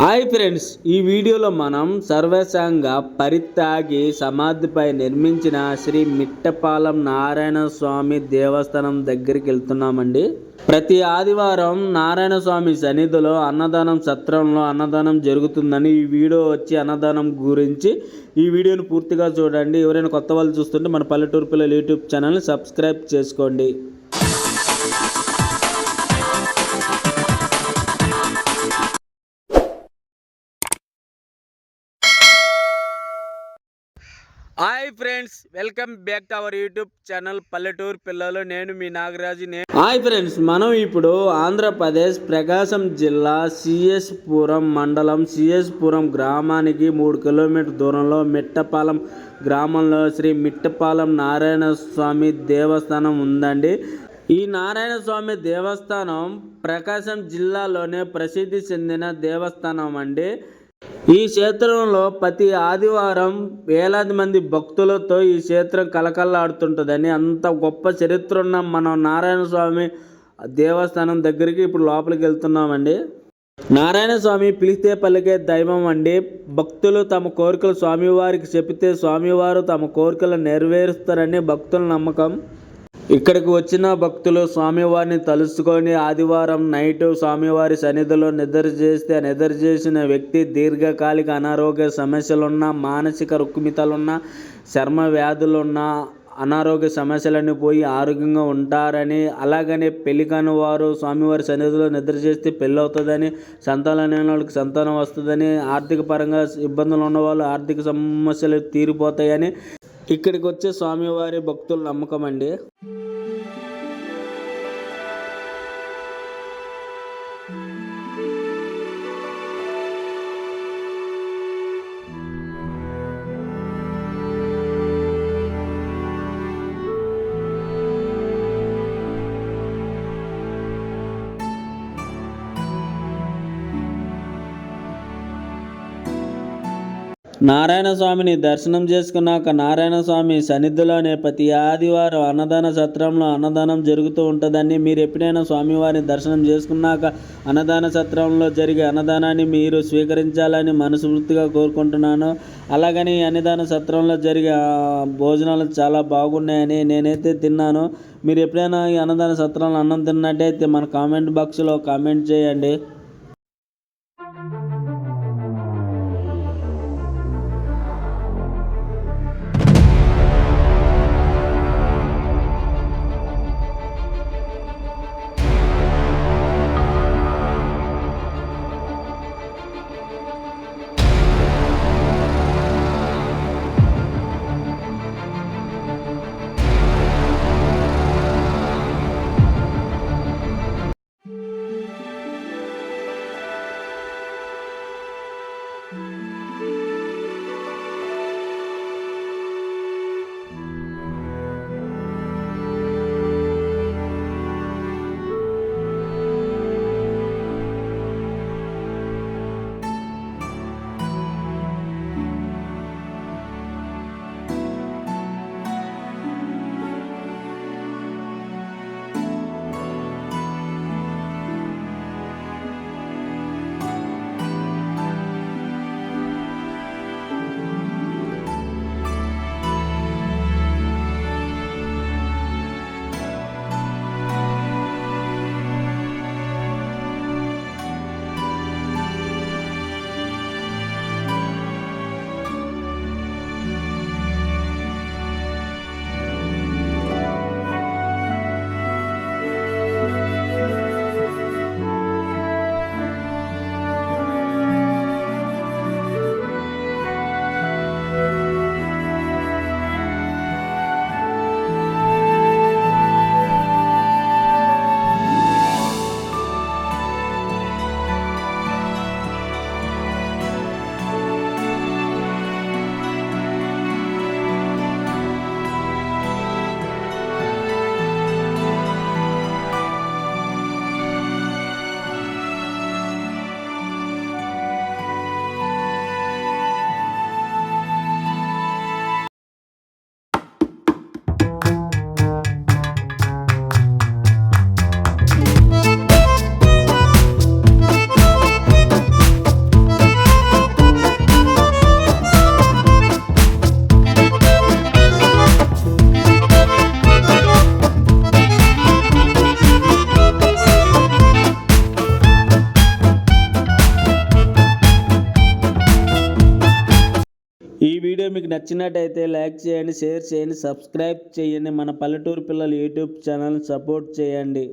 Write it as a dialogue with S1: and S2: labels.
S1: Hi friends ఈ వీడియోలో మనం సర్వసంగ పరిత్యాగి సమాధిపై నిర్మించిన శ్రీ మిట్టపాలెం నారాయణ స్వామి దేవస్థానం దగ్గరికి వెళ్తున్నామండి. ప్రతి ఆదివారం నారాయణ స్వామి సన్నిధిలో అన్నదానం సత్రంలో అన్నదానం జరుగుతుందని ఈ వీడియో వచ్చి అన్నదానం గురించి ఈ వీడియోని పూర్తిగా చూడండి. ఎవరైనా కొత్త వాళ్ళు చూస్తుంటే మన పల్లెటూరు పిల్లల యూట్యూబ్ ఛానల్ని సబ్స్క్రైబ్ చేసుకోండి. Hi friends welcome back to our YouTube channel పల్లెటూరు పిల్లలు నేను మీ నాగరాజు నేను హాయ్ ఫ్రెండ్స్ మనం ఇప్పుడు ఆంధ్రప్రదేశ్ ప్రకాశం జిల్లా సిఎస్ పురం మండలం సిఎస్ పురం గ్రామానికి మూడు కిలోమీటర్ దూరంలో మిట్టపాలెం గ్రామంలో శ్రీ మిట్టపాలెం నారాయణ స్వామి దేవస్థానం ఉందండి. ఈ నారాయణ స్వామి దేవస్థానం ప్రకాశం జిల్లాలోనే ప్రసిద్ధి చెందిన దేవస్థానం అండి. ఈ క్షేత్రంలో ప్రతి ఆదివారం వేలాది మంది భక్తులతో ఈ క్షేత్రం కలకల్లాడుతుంటుందని అంత గొప్ప చరిత్ర ఉన్న మనం నారాయణ స్వామి దేవస్థానం దగ్గరికి ఇప్పుడు లోపలికి వెళ్తున్నామండి. నారాయణ స్వామి పిలిస్తే పలికే దైవం అండి. భక్తులు తమ కోరికలు స్వామివారికి చెబితే స్వామివారు తమ కోరికలు నెరవేరుస్తారని భక్తుల నమ్మకం. ఇక్కడికి వచ్చిన భక్తులు స్వామివారిని తలుసుకొని ఆదివారం నైట్ స్వామివారి సన్నిధిలో నిద్ర చేస్తే నిద్ర చేసిన వ్యక్తి దీర్ఘకాలిక అనారోగ్య సమస్యలున్న మానసిక రుక్మితలున్న చర్మ వ్యాధులున్న అనారోగ్య సమస్యలన్నీ పోయి ఆరోగ్యంగా ఉంటారని అలాగనే పెళ్ళి కాని వారు స్వామివారి సన్నిధిలో నిద్ర చేస్తే పెళ్ళి అవుతుందని సంతానం లేని వాళ్ళకి సంతానం వస్తుందని ఆర్థిక పరంగా ఇబ్బందులు ఉన్న వాళ్ళు ఆర్థిక సమస్యలు తీరిపోతాయని ఇక్కడికి వచ్చే స్వామివారి భక్తుల నమ్మకం అండి నారాయణ స్వామిని దర్శనం చేసుకున్నాక నారాయణ స్వామి సన్నిధిలోనే ప్రతి ఆదివారం అన్నదాన సత్రంలో అన్నదానం జరుగుతూ ఉంటుందని మీరు ఎప్పుడైనా స్వామివారిని దర్శనం చేసుకున్నాక అన్నదాన సత్రంలో జరిగే అన్నదానాన్ని మీరు స్వీకరించాలని మనస్ఫూర్తిగా కోరుకుంటున్నాను. అలాగని ఈ అన్నదాన సత్రంలో జరిగే భోజనాలు చాలా బాగున్నాయని నేనైతే తిన్నాను. మీరు ఎప్పుడైనా ఈ అన్నదాన సత్రంలో అన్నం తిన్నట్టయితే మన కామెంట్ బాక్స్లో కామెంట్ చేయండి. వీడియో మీకు నచ్చినట్టయితే లైక్ చేయండి షేర్ చేయండి సబ్స్క్రైబ్ చేయండి. మన పల్లెటూరు పిల్లలు యూట్యూబ్ ఛానల్ సపోర్ట్ చేయండి.